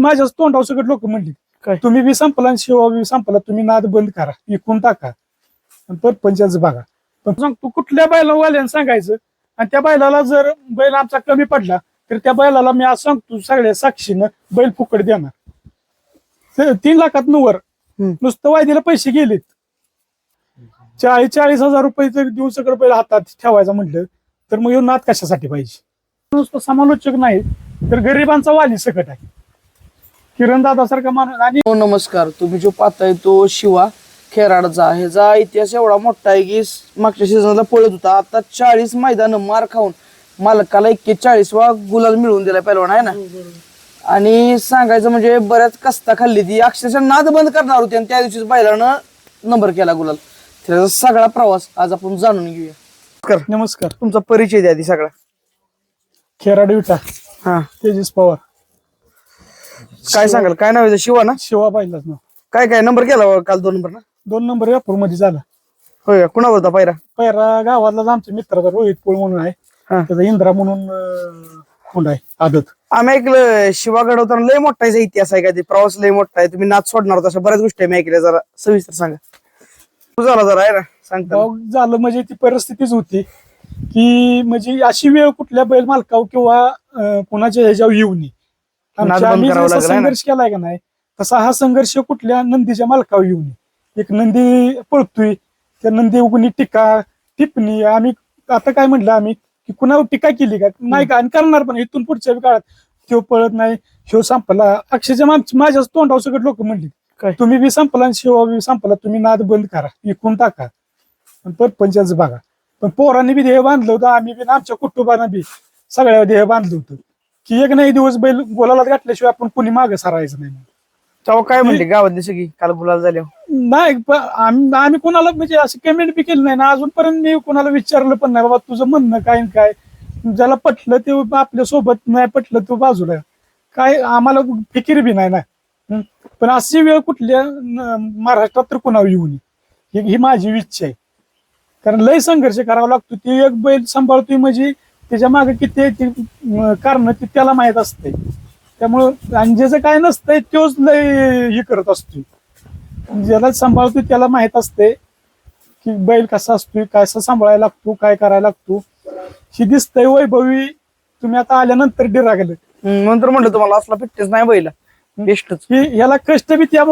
माझ्याच तोंडावर सगळं लोक म्हणली काय? तुम्ही बी संपला आणि शिवा बी संपला तुम्ही नाद बंद करा विकून टाका. आणि परपंचाच बघा. पण सांग तू कुठल्या बैलावाल्यानं सांगायचं? आणि त्या बैलाला जर बैल आमचा कमी पडला तर त्या बैलाला मी आज सांगतो सगळ्या साक्षीनं बैल फुकट देणार. तीन लाखात वर. हम्म. नुसतं वायदीला पैसे गेलेत. चाळीस चाळीस हजार रुपये जर देऊन सगळं बैल हातात ठेवायचं म्हटलं तर मग ह्यो नाद कशासाठी पाहिजे? नुसतं समालोचक नाही तर गरिबांचा वाली सकट आहे. किरण दादासारखा माणूस आणि हो नमस्कार. तुम्ही जो पाहताय तो शिवा खेराडचा ह्याचा इतिहास एवढा मोठा आहे की स- मागच्या सीझनला पळत होता. आता चाळीस मैदान मार खाऊन मालकाला एक्केचाळीस वा गुलाल मिळवून दिला पहिलवान आहे ना? आणि सांगायचं म्हणजे बऱ्याच कस्ता खाल्ली ती. अक्षरशः नाद बंद करणार होती आणि त्या दिवशीच बैलानं नंबर केला गुलाल. त्याचा सगळा प्रवास आज आपण जाणून घेऊया. नमस्कार नमस्कार. तुमचा परिचय द्या आधी सगळा. खेराड विटा. हा. तेजस पवार. काय सांगाल? काय नाव आहे? त्याचं? शिवा ना? शिवा पाहिलाच ना काय काय नंबर केला बा काल दोन नंबर ना दोन नंबर यापूरमध्ये झाला. होय का? कुणावर होता पायरा? पहिला गावातलाच आमच्या मित्राचा रोहित पोळ म्हणून आहे. हा. त्याचा इंद्रा म्हणून अं, कोंड आहे? आदत. आम्ही ऐकलं शिवागड होताना लय मोठा याचा इतिहास आहे का ते? प्रवास लय मोठा आहे. तुम्ही नाच सोडणार होता अशा बऱ्याच गोष्टी आम्ही ऐकल्या जरा सविस्तर सांगा. तू झाला जरा आहे ना? सांगता झालं म्हणजे ती परिस्थितीच होती की म्हणजे अशी वेळ कुठल्या बैल मालकाव किंवा अं, कोणाच्या ह्याच्यावर येऊ नये. नाद आमच्या- बंद आम्ही करावं जसा लागलं आहे ना? संघर्ष केलाय का नाही तसा हा संघर्ष कुठल्या नंदीच्या मालकावर येऊ नये. एक नंदी पळतोय त्या नंदी उगुनी टीका टिप्पणी आम्ही आता काय म्हटलं आम्ही की कुणावर टीका केली का? नाही का? आणि करणार पण इथून पुढच्या काळात तो पळत नाही ह्यो संपला. अक्षरशः माग- माझ्याच तोंडावर सगळं लोक म्हणली. काय? तुम्ही बी संपला आणि शिवा बी संपला तुम्ही नाद बंद करा विकून टाका. आणि परपंचाच बघा. पण पोरांनी बी ध्येय बांधलं होतं आम्ही बी आणि आमच्या कुटुंबानं बी सगळ्या ध्येय बांधलं होतं. की एक नाही दिवस बैल गोलाला घातल्याशिवाय आपण कुणी मागे सरायचं नाही. तेव्हा काय म्हणते गावातली सगळी? काल गुलाल झाले. नाही आम्ही आम्ही कोणाला म्हणजे असं कमेंट बी केली नाही ना. अजूनपर्यंत मी कोणाला विचारलं पण नाही. बाबा तुझं म्हणणं काय काय? ज्याला पटलं ते आपल्यासोबत नाही पटलं तो बाजूला काय आम्हाला फिकीर बी नाही ना. पण अशी वेळ कुठल्या महाराष्ट्रात तर कोणावर येऊ नये. ही- ही माझी इच्छा आहे. कारण लय संघर्ष करावा लागतो. ती एक बैल सांभाळतोय म्हणजे त्याच्यामागे किती कारण ते त्याला माहीत असते. त्यामुळं आणि ज्याचं काय नसतंय तोच लय हे करत असतोय ज्याला सांभाळतोय त्याला माहीत असते की बैल कसा असतोय कसा सांभाळायला लागतो काय करायला लागतो. ही दिसतंय वैभवी तुम्ही आता आल्यानंतर डिरा गेलं. नंतर म्हणलं तुम्हाला असला फिटनेस नाही बैला. बेस्टच. की याला कष्ट बी त्या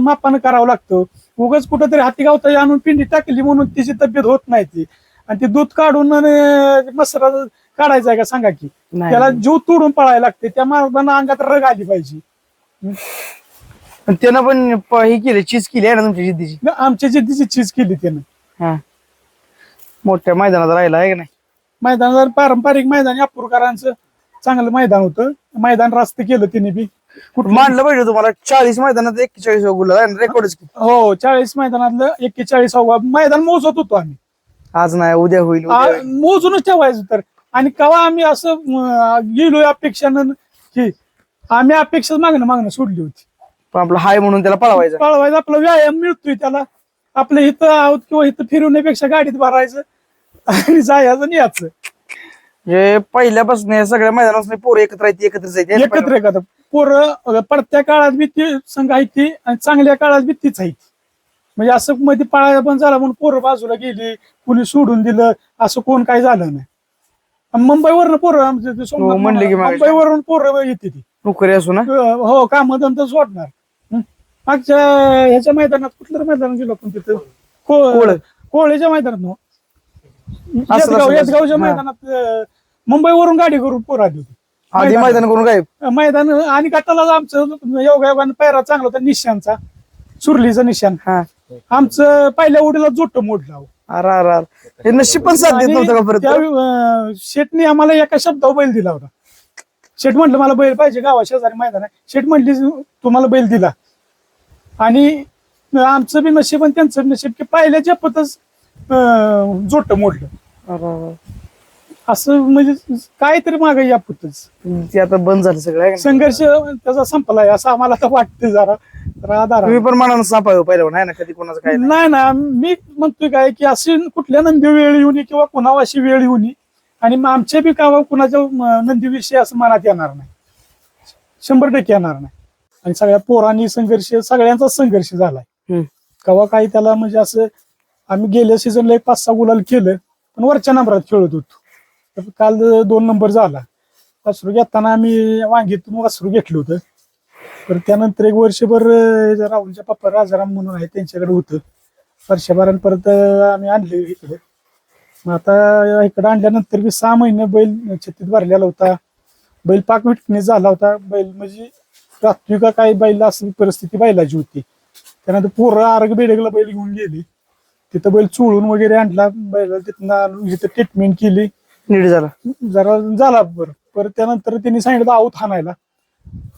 मापानं करावं लागतं. उगाच कुठंतरी हाती गावता आणून पिंडी टाकली म्हणून तिची तब्येत होत नाही ती. आणि ते दूध काढून मसरा काढायचा आहे का सांगा की. त्याला जीव तोडून पळायला लागते त्या माणसानं अंगात रग आली पाहिजे. त्यानं पण प- हे केली चीज केली आहे ना तुमच्या जिद्दीची? न आमच्या जिद्दीची चीज केली त्यानं. हा. मोठ्या मैदानात राहिला आहे का नाही? मैदानात पारंपरिक मैदान अपूरकरांचं चांगलं मैदान होतं. मैदान रास्त केलं तिने बी. मानलं पाहिजे तुम्हाला चाळीस मैदानात एक्केचाळीस गुलाल रेकॉर्डच हो चाळीस मैदानातलं एक्केचाळीस मैदान मोजत होतो आम्ही. आज नाही उद्या होईल उद्या आ- होईल. मोजूनच ठेवायचं तर. आणि केव्हा आम्ही असं अं, गेलोय अपेक्षानं की आम्ही अपेक्षा मागणं मागणं सोडली होती. पण आपलं हाय म्हणून त्याला पळवायचं. पळवायचा आपला व्यायाम मिळतोय त्याला. आपलं इथं आहोत किंवा इथं फिरवण्यापेक्षा गाडीत भरायचं आणि जायचं आणि याचं म्हणजे पहिल्यापासून सगळ्या मैदानापासून पोरं एकत्र आहेत एकत्र जायचे एकत्र एकत्र. पोरं पडत्या काळात बी ती संघ आहे ती आणि चांगल्या काळात बी तीच आहे ती. म्हणजे असं मध्ये पाळायला पण झाला म्हणून पोरं बाजूला गेली कुणी सोडून दिलं असं कोण काय झालं नाही आणि मुंबईवरनं पोरं आमचं ते सोमनाथ हो, म्हणले की. मुंबईवरून पोरं येते ती नोकरी असू ना हो कामधंदा सोडणार हं. मागच्या ह्याच्या मैदानात कुठल्या मैदानात गेलो आपण तिथं कोळ. कोळ कोळीच्या मैदानात ना येसगाव. येसगावच्या हा. मैदानात अं, मुंबईवरून गाडी करून पोरं आली होती आधी मैदान. मैदान करून काय मैदान आणि गटाला आमचं योगा योगाने पैरा चांगला होता निशांचा सुरलीचा निशान हा आमचं पहिल्या उडीला जोट मोडला हो. अरे अरे अरे. हे नशीब पण साथ देत नव्हतं का परत त्या, अं, शेटने आम्हाला एका शब्दावर बैल दिला होता शेट म्हटलं मला बैल पाहिजे गावा शेजारी मैदान आहे शेट म्हटली तुम्हाला बैल दिला आणि आमचं बी नशीब आणि त्यांचं बी नशीब की पहिल्या जपतच जोट मोडलं अरे, अरे. असं म्हणजे काहीतरी माग यापतच ते आता बंद झालं सगळं आहे का नाही? संघर्ष त्याचा संपलाय असं आम्हाला तर वाटतं जरा आहे. तुम्ही पण मनानं पहिलं आहे ना कधी कोणाचं काय नाही. नाही ना मी म्हणतोय काय की अशी कुठल्या नंदी वेळ येऊ नये किंवा कुणावर अशी वेळ येऊ नये आणि मग आमच्या बी गावा कुणाच्या म, नंदीविषयी असं मनात येणार नाही शंभर टक्के येणार नाही आणि सगळ्या पोरांनी संघर्ष सगळ्यांचाच संघर्ष झालाय हम्म. कवा काही त्याला म्हणजे असं आम्ही गेल्या सीझनला एक पाच सहा गुलाल केलं पण वरच्या नंबरात खेळत होतो तर काल दोन नंबर झाला. वासरू घेताना आम्ही वांगीतून वासरू घेतलं होतं. तर त्यानंतर एक वर्षभर राहुलच्या पप्पा राजाराम म्हणून आहे त्यांच्याकडे होतं. वर्षभरानं परत आम्ही आणले इकडे. मग आता इकडे आणल्यानंतर मी सहा महिने बैल छत्तीत भरलेला होता. बैल पाक विटकणी झाला होता. बैल म्हणजे रात्री का काही बैल असं परिस्थिती बैलाची होती. त्यानंतर पोरं आरग बेडगला बैल घेऊन गेली. तिथं बैल चोळून वगैरे आणला. बैल तिथनं आणून ट्रीटमेंट केली. नीट झाला. जरा झाला बरं. परत त्यानंतर त्यांनी सांगितलं आऊत हाणायला.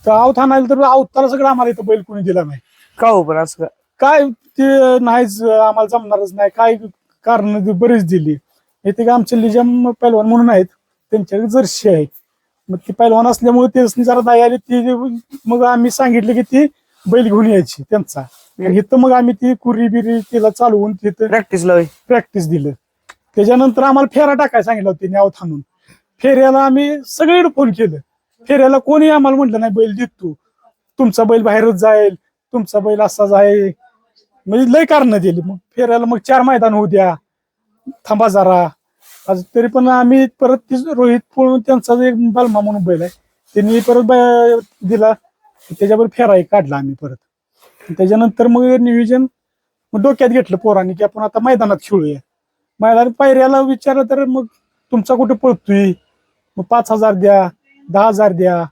तर आऊत हाणायला तर आवताला सगळं आम्हाला इथं बैल कोणी दिला नाही. का हो पण असं का? काय ते नाहीच आम्हाला जमणारच नाही. काय कारण बरीच दिली. इथे का आमचे लिजम पैलवान म्हणून आहेत. त्यांच्याकडे जर्शी आहे. मग ती पैलवान असल्यामुळे ते जरा दया आली. ती मग आम्ही सांगितले की ती बैल घेऊन यायची त्यांचा. इथं मग आम्ही ती कुरी बिरी तिला चालवून तिथं प्रॅक्टिस लावे प्रॅक्टिस दिलं. त्याच्यानंतर आम्हाला फेरा टाकायला सांगितलं होतं त्यांनी थांबून फेऱ्याला आम्ही सगळीकडे फोन केलं. फेऱ्याला कोणी आम्हाला म्हटलं नाही बैल देतो तुमचा बैल बाहेरच जाईल. तुमचा बैल असाच आहे म्हणजे लय कारण दिली. मग फेऱ्याला मग चार मैदान होऊ द्या. थांबा जरा. आज तरी पण आम्ही परत ती रोहित पळून त्यांचा एक बलमा म्हणून बैल आहे. त्यांनी परत दिला. त्याच्यावर फेराही काढला आम्ही परत. त्याच्यानंतर मग नियोजन मग डोक्यात घेतलं पोरांनी की आपण आता मैदानात खेळूया. मैदानात पायऱ्याला विचारलं तर मग तुमचा कुठे पळतोय? मग पाच हजार द्या दहा हजार द्या.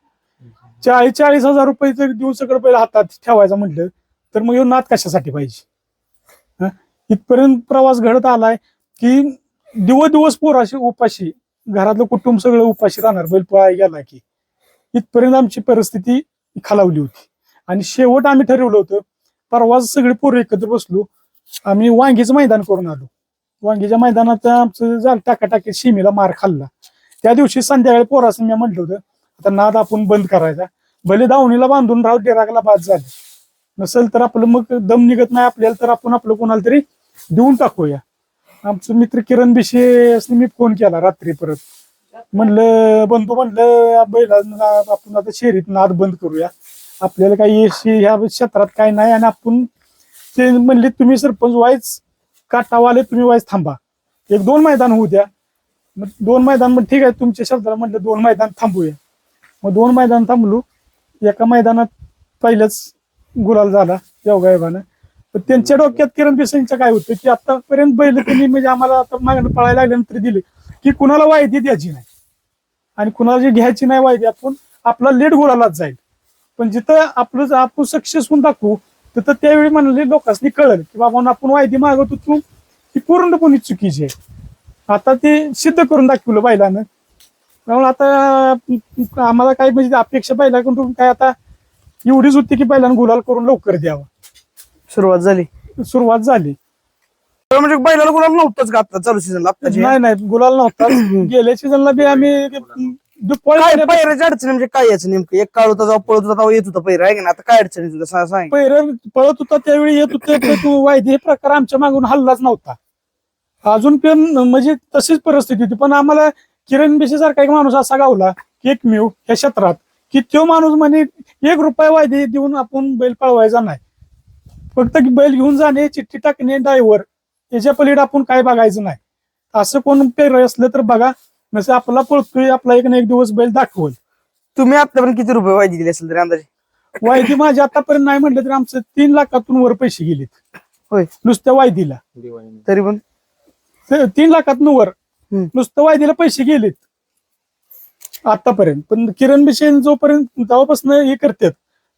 चाळीस चाळीस हजार रुपये जर देऊन सगळं पहिलं हातात ठेवायचं म्हटलं. तर मग येऊन नाद कशासाठी पाहिजे? इथपर्यंत प्रवास घडत आलाय की दिवस दिवस पोराशी उपाशी घरातलं कुटुंब सगळं उपाशी राहणार. बैल पळाय गेला की. इथपर्यंत आमची परिस्थिती खालावली होती. आणि शेवट आम्ही ठरवलं होतं परवाच सगळे पोरं एकत्र बसलो. आम्ही वांगीचं मैदान करून आलो. वांगीच्या मैदानात आमचं झालं टाकाटाकी शिमीला मार खाल्ला. त्या दिवशी संध्याकाळी पोरासं मी म्हटलं होतं आता नाद आपण बंद करायचा. भले दावणीला बांधून राहू डेरागला बाद झाले. नसेल तर आपलं मग दम निघत नाही आपल्याला तर आपण आपलं कोणाला तरी देऊन टाकूया. आमचं मित्र किरण बिशे मी फोन केला रात्री परत. म्हणलं बंधू म्हणलं बैला आपण आता शेरीत नाद बंद करूया. आपल्याला काही यश ह्या क्षेत्रात काय नाही आणि आपण ते म्हणले तुम्ही सरपंच वाईच काटावाले तुम्ही वाईच थांबा. एक दोन मैदान होऊ द्या. मग दोन मैदान मग ठीक आहे तुमच्या शब्दाला म्हटलं दोन मैदान थांबूया. मग दोन मैदान थांबलो. एका मैदानात पहिलंच गुलाल झाला योगायोगानं. पण त्यांच्या डोक्यात किरण बिसेंच्या काय होतं की आतापर्यंत बैल त्यांनी म्हणजे आम्हाला आता मागणं पळायला लागल्यानंतर दिले की कुणाला वायदी द्यायची नाही. आणि कुणाला जी घ्यायची नाही वायदी आपण आपला लेट गुलालाच जाईल. पण जिथं आपलं आपण सक्सेस होऊन दाखवू तिथं त्यावेळी म्हणले लोकांनी कळलं की बाबा आपण वायदी मागवतो तू ती पूर्णपणे चुकीची आहे. आता ते सिद्ध करून दाखवलं बैलानं त्यामुळे आता आम्हाला काय म्हणजे अपेक्षा बैलाकडून काय आता एवढीच होती की बैलानं गुलाल करून लवकर द्यावा. सुरुवात झाली. सुरुवात झाली. तर म्हणजे बैलाला गुलाब नव्हतंच का आता चालू सीझनला नाही नाही गुलाल नव्हता गेल्या सीझनला बी आम्ही दुप्पट काय पैराची अडचण म्हणजे काय याचं नेमकं? एक काळ होता जेव्हा पळत होता तेव्हा येत होता पैरा आहे की ना आता काय अडचण सांग पैर पळत होता त्यावेळी येत होते पण तू वायदे हे प्रकार आमच्या मागून हल्लाच नव्हता. अजून पण म्हणजे तशीच परिस्थिती होती पण आम्हाला किरण बेशी सारखा एक माणूस असा गावला की एकमेव ह्या क्षेत्रात की तो माणूस म्हणे एक रुपया वायदे देऊन आपण बैल पळवायचा नाही. फक्त की बैल घेऊन जाणे चिठ्ठी टाकणे ड्रायव्हर याच्या पलीकडे आपण काय बघायचं नाही. असं कोण पेर असलं तर बघा नसे आपला पळतोय आपला एक ना एक दिवस बैल दाखवल. तुम्ही आतापर्यंत किती रुपये वायदी दिली असेल तरी अंदाजे? वायदी माझी आतापर्यंत नाही म्हटलं तरी आमचं तीन लाखातून वर पैसे गेलेत. होय. नुसत्या वायदीला. तरी पण? ते तीन लाखातून वर. हम्म. नुसतं वायदीला पैसे गेलेत. आतापर्यंत. पण किरण बिशेन जोपर्यंत तेव्हापासून हे करतात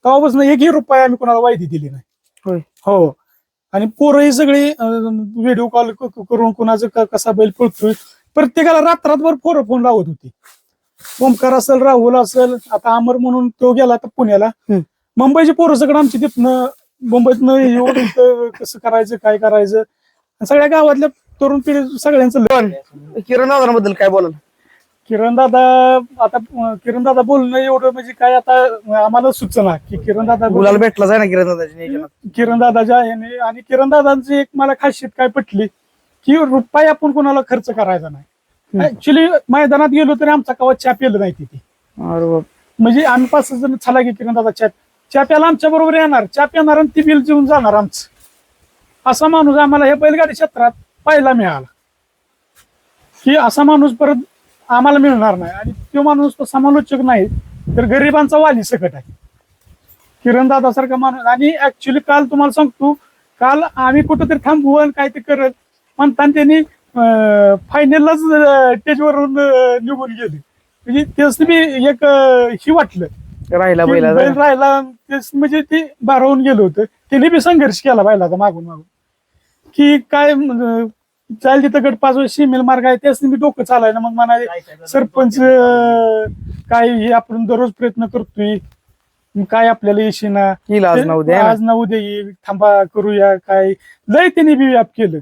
तेव्हापासून एकही रुपया आम्ही कोणाला वायदी दिली नाही. होय. हो. आणि पोरं ही सगळी व्हिडिओ कॉल करून कोणाचं क- कसा बैल पळतोय प्रत्येकाला रात्रभर पोरं फोन लावत होती. ओमकार असेल राहुल असेल आता अमर म्हणून तो गेला आता पुण्याला. मुंबईची पोरं सगळं आमची तिथनं मुंबईतनं येऊन कसं करायचं काय करायचं? सगळ्या गावातल्या तरुण पिढी सगळ्यांचं पण किरण दादांबद्दल काय बोलाल? किरण दादा आता किरण दादा बोलणं एवढं म्हणजे काय आता आम्हाला सुचना की किरण दादा गुलाल भेटलाच आहे ना किरण दादाच्या किरण दादाच्या आणि किरण दादांची एक मला खासियत काय पटली की रुपये आपण कोणाला खर्च करायचा नाही. ऍक्च्युली मैदानात गेलो तरी आमचा कवा चॅप येलं नाही तिथे. म्हणजे आम्ही पाच जण चला की किरण दादा चॅप च्या प्याला आमच्या बरोबर येणार. च्या पिणार आणि ती बिल देऊन जाणार आमचं. असा माणूस आम्हाला हे बैलगाडी क्षेत्रात पाहायला मिळाला. की असा माणूस परत आम्हाला मिळणार नाही. आणि तो माणूस तो समालोचक नाही तर गरिबांचा वाली सकट आहे. किरण दादासारखा माणूस आणि ऍक्च्युली काल तुम्हाला सांगतो काल आम्ही कुठंतरी थांबू आणि काय ते करत म्हणताना त्यांनी फायनललाच स्टेजवरून अं, निघून गेले. म्हणजे तेच मी एक ही वाटलं. राहिला बैला राहिला तेच म्हणजे ते बारावून गेलो होतं. त्यांनी बी संघर्ष केला बैलाचा मागून मागून. की काय अं, चाल तिथं गटपास शिमेल मार्ग आहे त्याच मी डोकं चालायला. मग म्हणा सरपंच अं, काय हे आपण दररोज प्रयत्न करतोय. मग काय आपल्याला येशीना? येईल आज ना उद्या ना? आज ना उद्या येईल थांबा करूया काय? लय त्यांनी बी व्याप केलं.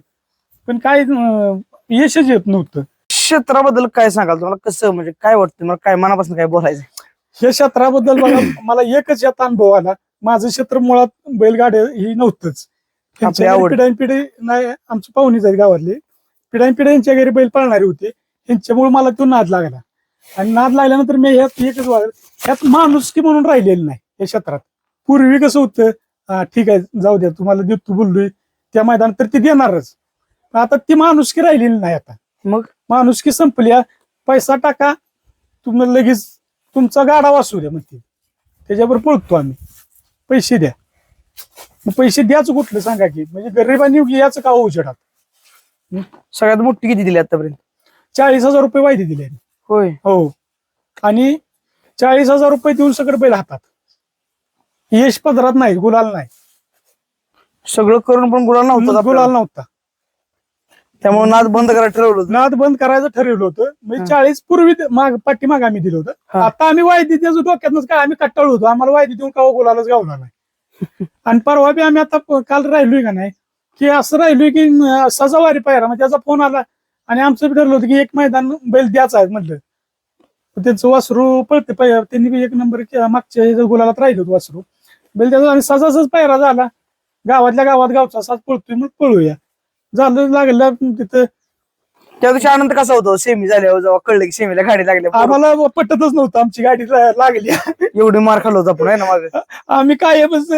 पण काय अं, यशच येत नव्हतं. क्षेत्राबद्दल काय सांगाल तुम्हाला? कसं म्हणजे काय वाटतं? मला काय मनापासून काय बोलायचं या क्षेत्राबद्दल बघा मला एकच यात अनुभव आला. माझं क्षेत्र मुळात बैलगाड्या ही नव्हतंच. त्यांच्या. घरी पिढ्यानपिढी नाही आमची पाहुणीच आहेत गावातली. पिढ्यानपिढ्या यांच्या घरी बैल पाळणारी होते. यांच्यामुळे मला तो नाद लागला. आणि नाद लागल्यानंतर मी ह्यात एकच वागलं ह्यात माणुसकी म्हणून राहिलेलं नाही या क्षेत्रात. पूर्वी कसं होतं हा ठीक आहे जाऊ द्या तुम्हाला देतो बोललोय. त्या मैदानात तर ती देणारच. आता ती माणुसकी राहिलेली नाही आता. मग? माणुसकी संपल्या पैसा टाका. तुम्ही लगेच तुमचा गाडा वाचू द्या म्हणते. त्याच्यावर पळतो आम्ही. पैसे द्या. मग पैसे द्याच कुठलं सांगा की? म्हणजे गरिबांनी याचं का उजेडात सगळ्यात मोठी किती दिली आतापर्यंत? चाळीस हजार रुपये वायदे दिले होय. हो. आणि चाळीस हजार रुपये देऊन सगळं बैल हातात. यश पदरात नाही गुलाल नाही. सगळं करून पण गुलाल नव्हतं गुलाल. नव्हता. त्यामुळे नाद बंद करायला ठरवलं होतं. नाद बंद करायचं ठरवलं होतं. म्हणजे हा. चाळीस पूर्वी ते माग पाठीमाग आम्ही दिलं होतं. हा. आता आम्ही वायदी त्याचं डोक्यातनच काय आम्ही कट्टाळ होतो. आम्हाला वायदी देऊन कावा गोलालाच गावला नाही. आणि परवा बी आम्ही आता प- काल राहिलोय का नाही की असं राहिलोय की अं, सजावारी पायरा मग त्याचा फोन आला आणि आमचं बी ठरलं होतं की एक मैदान बैल द्यायचा आहे म्हटलं तर त्यांचं वासरू पळते पायरा त्यांनी बी एक नंबर के- मागच्या ह्याच्या गुलालात राहिलं होतं वासरू. बैल त्याचा आणि सजासच पायरा झाला. गावातल्या गावात गावचा साज पळतोय मग पळूया. झालं लागलं. तिथं त्या दिवशी आनंद कसा होतो सेमी झाल्यावर जेव्हा कळलं की सेमीला गाडी लागल्या आम्हाला पटतच नव्हतं. आमची गाडी ला- लागली. एवढी मार खाल्लो होतो आपण आहे ना मागे? आम्ही काय बस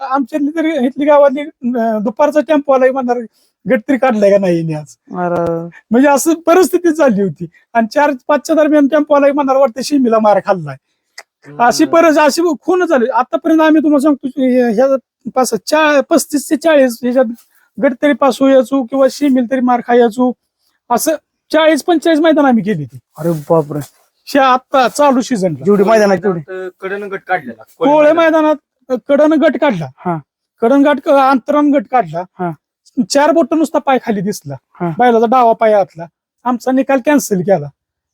आमच्यातली तरी इथली गावातली अं, दुपारचा टेम्पो आला म्हणणार गट तरी काढलाय का नाही याने आज? अरे, म्हणजे असं परिस्थिती चालली होती. आणि चार पाचच्या दरम्यान टेम्पो आला म्हणणार वाटतं शिमीला मार खाल्लाय. अशी परत अशी खून झाली. आतापर्यंत आम्ही तुम्हाला सांगतो हे- ह्या पाच चा पस्तीस ते चाळीस ह्याच्यात गट तरी पास होयाचो किंवा शिमील तरी मार खायचो असं चाळीस पंचेचाळीस मैदान आम्ही केली ती. अरे बापरे. शे आता चालू सीझनला जेवढी मैदान आहे तेवढी कडन गट काढलेला. कोळे मैदानात. कडन गट काढला. हा. कडन गट अंतरण गट काढला. हा. चार बोट नुसता पाय खाली दिसला. बैलाचा डावा पाय आतला. आमचा निकाल कॅन्सल केला.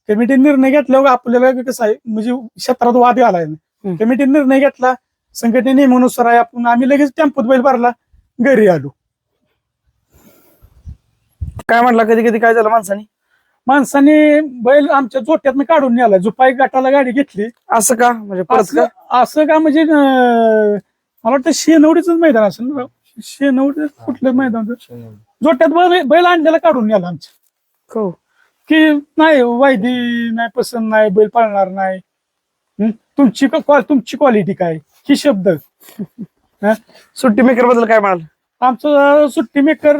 कमिटी निर्णय घेतल्यावर आपल्याला कसं आहे म्हणजे क्षेत्रात वाद हम्म. कमिटी निर्णय घेतला. संघटने नियमानुसार आहे आपण आम्ही लगेच टेम्पोत बैल भरला. घरी आलो. काय म्हटलं कधी कधी काय झालं माणसाने? माणसाने बैल आमच्या जोट्यातनं काढून नेला जुपाई गटाला गाडी घेतली. असं का? म्हणजे परत असं का असं का म्हणजे अं, मला वाटतं शेनवडीच मैदान असेल ना शेनवडी कुठलं मैदान? होतं? जोट्यात बैल बैल आणलेला काढून नेला आमच्या. हो. की नाही वायदी नाही पसंत नाही बैल पाळणार नाही. हं? तुमची क- क्वा- तुमची क्वालिटी काय? ही शब्द. हं? सुट्टी मेकरबद्दल काय म्हणाल? आमचं सुट्टी मेकर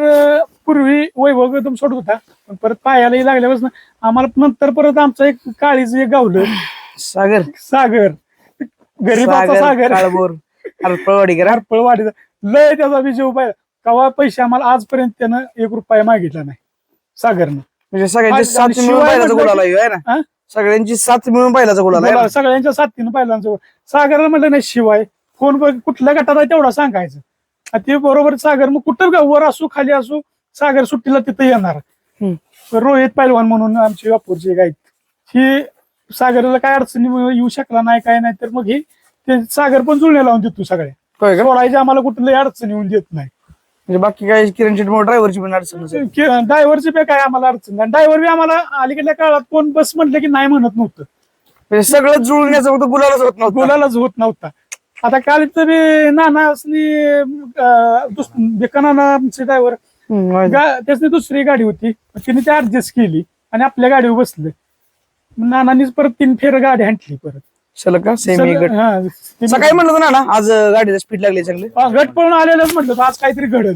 पूर्वी वैभव एकदम सोडत होता. पण परत पायालाही लागल्यापासून आम्हाला नंतर परत आमचं एक काळीच एक गावलं. सागर. सागर. गरीबाचा सागर हरपळवाडीकर. हरपळ वाढीचा लय त्याचा विजय आहे. कवा पैसे आम्हाला आजपर्यंत त्यानं एक रुपया मागितला नाही. सागरनं. म्हणजे सगळ्यांची साथ मिळून बैलाचा आहे ना? सगळ्यांची साथ मिळून बैलाचा ना? सगळ्यांच्या साथीनं पहिल्यांचं सागरला म्हटलं नाही शिवाय. फोन कुठल्या गटात आहे तेवढा सांगायचं. ते बरोबर सागर मग कुठं वर असू खाली असू सागर सुट्टीला तिथं येणार. रोहित पैलवान म्हणून आमची वापूरची गाईत ही सागरला काय अडचणी येऊ शकला नाही काय नाही तर मग ही ते सागर पण जुळण्या लावून देतो सगळ्या. सोडायची आम्हाला कुठलंही अडचण येऊन देत नाही. म्हणजे बाकी काय किरण शेट ड्रायव्हरची पण अडचण ड्रायव्हरची बी काय आम्हाला अडचण नाही. ड्रायव्हर बी आम्हाला अलीकडल्या काळात कोण बस म्हटलं की नाही म्हणत नव्हतं. म्हणजे सगळं जुळण्याचं फक्त गुलालच होत नव्हतं. बोलायलाच होत नव्हता. आता काल तरी नाना आमचे ड्रायव्हर हम्म, माहिती. त्याची दुसरी गाडी होती. तिने ती ऍडजस्ट केली आणि आपल्या गाडीवर बसले. नानानीच परत तीन फेर गाडी हांटली परत. सलग का? सेमी गट? ते- सकाळी म्हणलं ना ना आज गाडीला स्पीड लागली चांगली गट पळून आलेलंच म्हटलं आज काहीतरी घडल.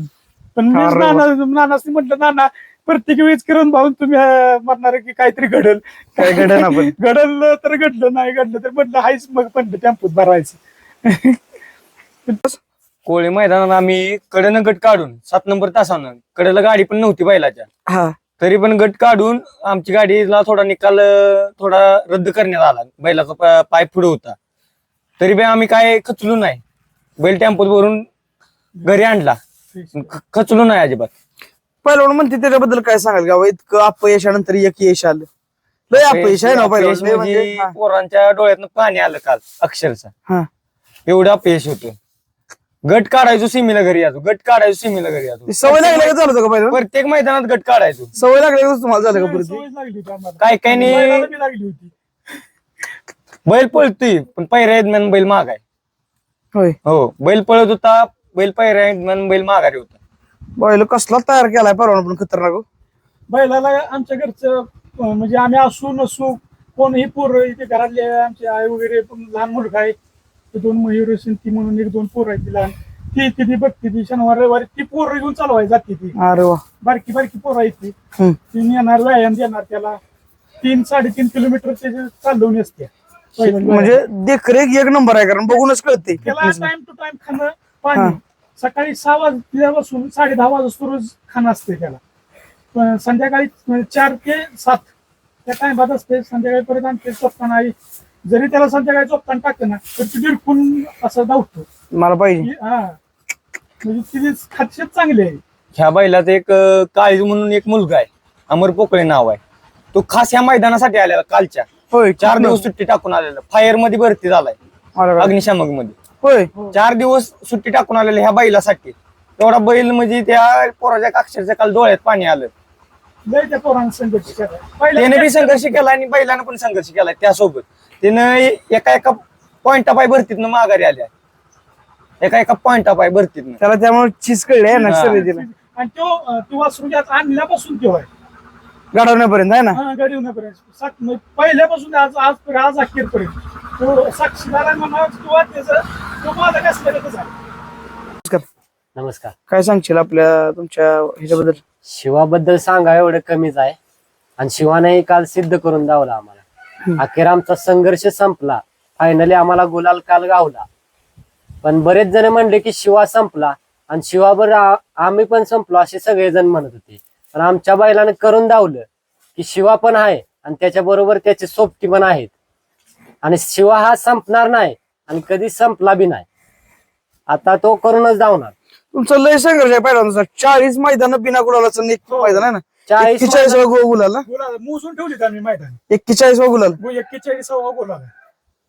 पण. नाना नानासनी म्हटलं नाना प्रत्येक वेळेस किरण भाऊन तुम्ही म्हणणार की काहीतरी घडल. काय घडलं पण. घडलं तर घडलं नाही घडलं तर म्हटलं हायच मग म्हणलं टेम्पोत भरायचं. कोळी मैदानात आम्ही कडेनं गट काढून सात नंबर तासानं कडेला गाडी पण नव्हती बैलाच्या. हा. तरी पण गट काढून आमची गाडीला थोडा निकाल थोडा रद्द करण्यात आला. बैलाचा प- पाय पुढे होता. तरी बी आम्ही काय खचलो नाही. बैल टेम्पोत भरून घरी आणला. ख- खचलो नाही अजिबात. पहिलवान म्हणते त्याच्याबद्दल काय सांगाल का इतकं अपयशानंतर एक यश आलं. लय अपयश आहे ना पहिलवान लय म्हणजे म्हणजे हा. पोरांच्या डोळ्यातनं पाणी आलं काल अक्षरशः. हा. एवढं अपयश होतं गट काढायचो सिमीला घरी यायचो गट काढायचो सिमीला घरी यायचो सवय लागली का झालं होतं का पहिलं? प्रत्येक मैदानात गट काढायचो. सवय लागली का तुम्हाला झालं का परत. काय काय नाही- लागली होती. बैल पळतोय पण यजमान बैल माग आहे होय. हो बैल पळत होता बैल यजमान बैल माघारी होता. बैल कसला तयार केलाय परवाना पण खतरनाक हो. बैलाला आमच्या घरचं अं, म्हणजे आम्ही असू नसू कोणही पोरं इथे घरातले आमचे आई वगैरे पण लहान मुलगा आहे ते दोन मयूर ती म्हणून एक दोन पोरं आहेत ती लहान ती ती ती बघते ती. शनिवार रविवारी ती पोरं घेऊन चालवाय जाते ती. अरे वा. बारकी बारकी पोरं आहेत ती. हम्म. ती येणार व्यायाम देणार त्याला. तीन साडेतीन किलोमीटर चालवून असते बैलाला. म्हणजे देखरेख एक नंबर आहे कारण बघूनच कळते. त्याला टाइम टू टाइम खाणं हा. पाणी सकाळी सहा वाजल्यापासून साडे दहा वाजता रोज खाणं असते त्याला. पण संध्याकाळी चार ते सात. त्या टाइमात असते संध्याकाळी परत आणते आई जरी त्याला संध्याकाळी चोपताना टाकते ना तर ती बिरकून असं धावतो मला पाहिजे. हा. म्हणजे तिची खासियत चांगली आहे. ह्या बैलाचा एक अं, काळीज म्हणून एक मुलगा आहे. अमर पोकळे नाव आहे. तो खास ह्या मैदानासाठी आलेला कालच्या. होय. चार दिवस सुट्टी टाकून आलेला. फायरमध्ये भरती झालाय. अग्निशामकमध्ये होय. चार दिवस सुट्टी टाकून आलेल्या ह्या बैलासाठी. एवढा बैल म्हणजे त्या पोराच्या अक्षरच्या काल डोळ्यात पाणी आलं. लय त्या पोरांना संघर्ष केला. त्याने बी संघर्ष केला आणि बैलानं पण संघर्ष केलाय त्यासोबत. त्यानं एका एका पॉइंटा पाय भरतीतनं माघारी आल्या. एका एका पॉइंटा पाय भरतीतनं त्याला त्यामुळे चीज कळली आहे ना हा. शर्यतीला. आणि तो अं, तो वासरू ज्यात आणल्यापासून तो आहे. गाडवण्यापर्यंत आहे ना? हा गाडी होण्यापर्यंत सात- म्हणजे पहिल्यापासून आज आज आज अखेरपर्यंत तो साक्षीदार आहे म्हणा किंवा त्याचं तो माझा असलेला झाला. नमस्कार. नमस्कार. काय सांगशील आपल्या तुमच्या ह्याच्याबद्दल? शिवाबद्दल सांगा एवढं कमीच आहे. आणि शिवाने काल सिद्ध करून दावला आम्हाला. अखेर आमचा संघर्ष संपला. फायनली आम्हाला गुलाल काल गावला. पण बरेच जण म्हणले की शिवा संपला आणि शिवाबर आम्ही पण संपलो असे सगळेजण म्हणत होते. पण आमच्या बैलाने करून दावलं की शिवा पण आहे आणि त्याच्या बरोबर त्याचे सोबती पण आहेत. आणि शिवा हा संपणार नाही आणि कधी संपला बी नाही. आता तो करूनच धावणार. तुमचं लय संघर्ष आहे पहिल्यांदा चाळीस मैदान बिना गुलालाचं एक मैदान आहे ना? चाळीस एक्केचाळीस गुलाला गोला मोजून ठेवली आम्ही मैदान. एक्केचाळीस गुलाल एक्केचाळीसावा गोला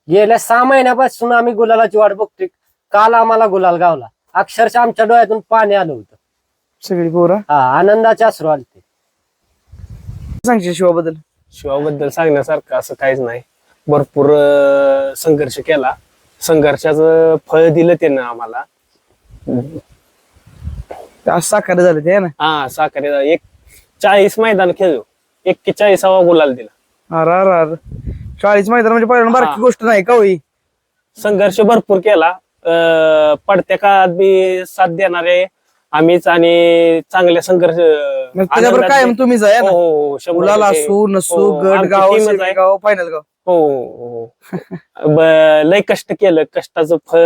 गेल्या सहा महिन्यापासून आम्ही गुलालाची वाट बघतोय. काल आम्हाला गुलाल गावला. अक्षरशः आमच्या डोळ्यातून पाणी आलं होतं. सगळी पोरं? हा आनंदाचे अश्रू आले ते सांगशील शिवाबद्दल? शिवाबद्दल सांगण्यासारखं असं काहीच नाही. भरपूर अं, संघर्ष केला. संघर्षाचं फळ दिलं त्यानं आम्हाला. आज साकार झाले ते ना? हा साखरे एक चाळीस मैदान खेळलो. एक्केचाळीसावा गुलाल दिला. अरे अरे अरे. चाळीस मैदान म्हणजे पहिल्यांदा बारकी. गोष्ट नाही का होई? संघर्ष भरपूर केला. अं, पडत्या काळात बी साथ देणारे आम्हीच आणि चांगले संघर्ष मग त्याच्याबरोबर आनंदाचे- कायम तुम्हीच आहे हो, ना? हो, हो, शंभर टक्के. असू नसू हो, गट आमची गाव teamच आहे. गाव फायनल गाव. हो हो हो. ब- लय कष्ट केलं कष्टाचं फळ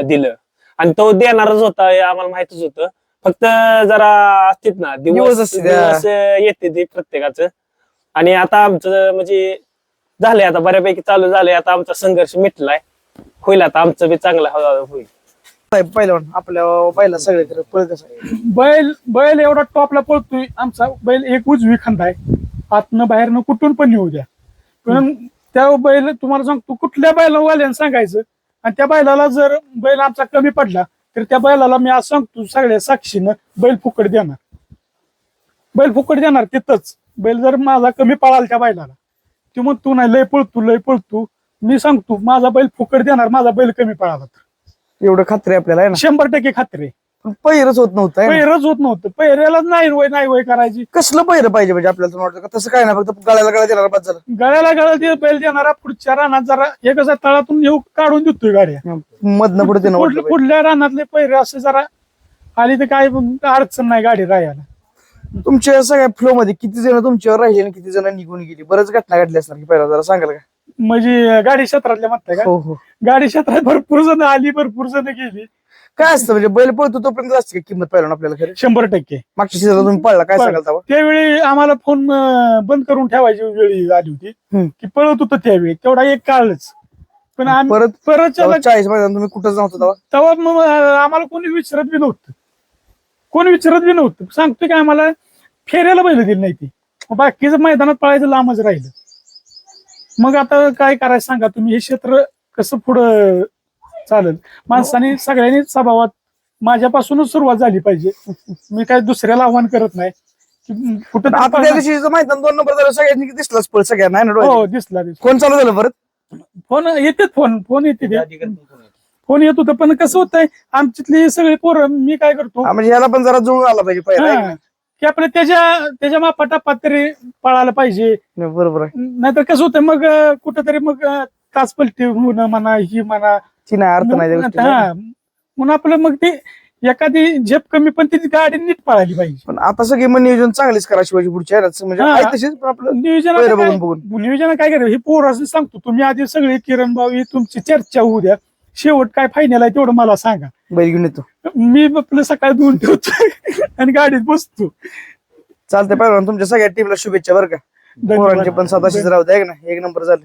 दिलं. आणि तो देणारच होता हे आम्हाला माहितच होतं. फक्त जरा असतील ना दिवस दिवस दिवस येते ते प्रत्येकाचं. आणि आता आमचं म्हणजे झालंय आता बऱ्यापैकी चालू झालंय. आता आमचा संघर्ष मिटलाय. होईल आता आमचं बी चांगलं हळूहळू होईल. साहेब पहिलवान आपल्या बैला सगळे पळ कसं आहे बैल बैल एवढा टॉपला पळतोय. आमचा बैल एक उजवी खांदा आहे. आतनं बाहेरनं कुठून पण येऊ द्या. पण त्या बैल तुम्हाला सांगतो कुठल्या बैलावाल्यानं सांगायचं? आणि त्या बैलाला जर बैल आमचा कमी पडला तर त्या बैलाला मी आज सांगतो सगळ्या साक्षीनं बैल फुकट देणार. बैल फुकट देणार तिथंच. बैल जर माझा कमी पळाला त्या बैलाला ते मग तू नाही लय पळतो लय पळतो. मी सांगतो माझा बैल फुकट देणार माझा बैल कमी पळाला तर. एवढं खात्री आपल्याला आहे ना? शंभर टक्के खात्री आहे. पहिरच होत नव्हतं है ना? पहिरच होत नव्हतं. पहिऱ्याला नाही वय नाही वय करायची. कसलं पहिरं पाहिजे म्हणजे आपल्याला वाटतं का? तसं काय नाही फक्त गळ्याला गळ्या देणार बाद झालं. गळ्याला गळा बैल देणारा पुढच्या रानात जरा एक असा तळातून येऊ काढून देतोय गाड्या. मधनं पुढ- पुढल्या रानातले पहिरे असं जरा आली तर काय अडचण नाही गाडी राहायला. तुमच्या सगळ्या फ्लो मध्ये किती जण तुमच्यावर राहिले आणि किती जण निघून गेली? बरंच घटना घडली असणार की पहिला जरा सांगाल का? म्हणजे गाडी क्षेत्रातल्या म्हणताय का? हो हो. गाडी क्षेत्रात भरपूर जण आली भरपूर जण गेली. काय असतं म्हणजे बैल पळतो तोपर्यंत असते का किंमत पहिला आपल्याला खरं? शंभर टक्के. मागच्या सीझनला तुम्ही पळला काय सांगाल तेव्हा? त्यावेळी आम्हाला फोन बंद करून ठेवायची वेळी आली होती. हम्म. की पळत होतं त्यावेळी तेवढा एक काळच. पण आम्ही परत परत तेव्हा चाळीस मैदान तुम्ही कुठंच नव्हतं तेव्हा? तेव्हा मग आम्हाला कोणी विचारत बी नव्हतं. कोणी विचारत बी नव्हतं. सांगतोय की आम्हाला फेऱ्याला बैल दिली नाही ती. मग बाकीचं मैदानात पळायचं लांबच राहिलं. मग आता काय करायचं सांगा तुम्ही? हे क्षेत्र कसं पुढं चालेल. माणसाने सगळ्यांनी स्वभावात माझ्यापासूनच सुरुवात झाली पाहिजे. मी काय दुसऱ्याला आव्हान करत नाही. की कुठं आता त्या दिवशी मैदान दोन नंबर झालं सगळ्यांनी दिसलाच पळ सगळ्यांना है ना डोळ्यात? हो दिसला दिसला. कोण चालू झालं परत? फोन येते फोन फोन येते फोन येत. होतं पण कसं होतंय आमच्यातली सगळी पोरं मी काय करतो? हा, म्हणजे ह्याला पण जरा जुळून आला पाहिजे पहिला है का? की आपलं त्याच्या त्याच्या मापाटापात तरी पळायला पाहिजे. नाही? बरोबर आहे. नाहीतर कसं होतं मग कुठंतरी मग अं, तास पलटी होणं म्हणा ही म्हणा ती नाही अर्थ नाही त्या. हा म्हणून आपलं मग ते एखादी झेप कमी पण ती गाडी नीट पळाली पाहिजे. पण आता सगळे मग नियोजन चांगलेच करा शिवाजी पुढच्या. म्हणजे हा. आहे तशीच पण आपलं नियोजन बघून बघून. नियोजन काय करायचं? हे पोराचं सांगतो तुम्ही आधी सगळे किरण भाऊ ही तुमची चर्चा होऊ द्या. शेवट काय फायनल आहे तेवढं मला सांगा. बैल घेऊन येतो. मी आपलं सकाळी धुवून ठेवतो आणि गाडीत बसतो. चालतंय पहिला तुमच्या सगळ्या टीमला शुभेच्छा बरं का. पोरांचे पण स्वतःशीच राहू द्या. है का ना एक नंबर झाले.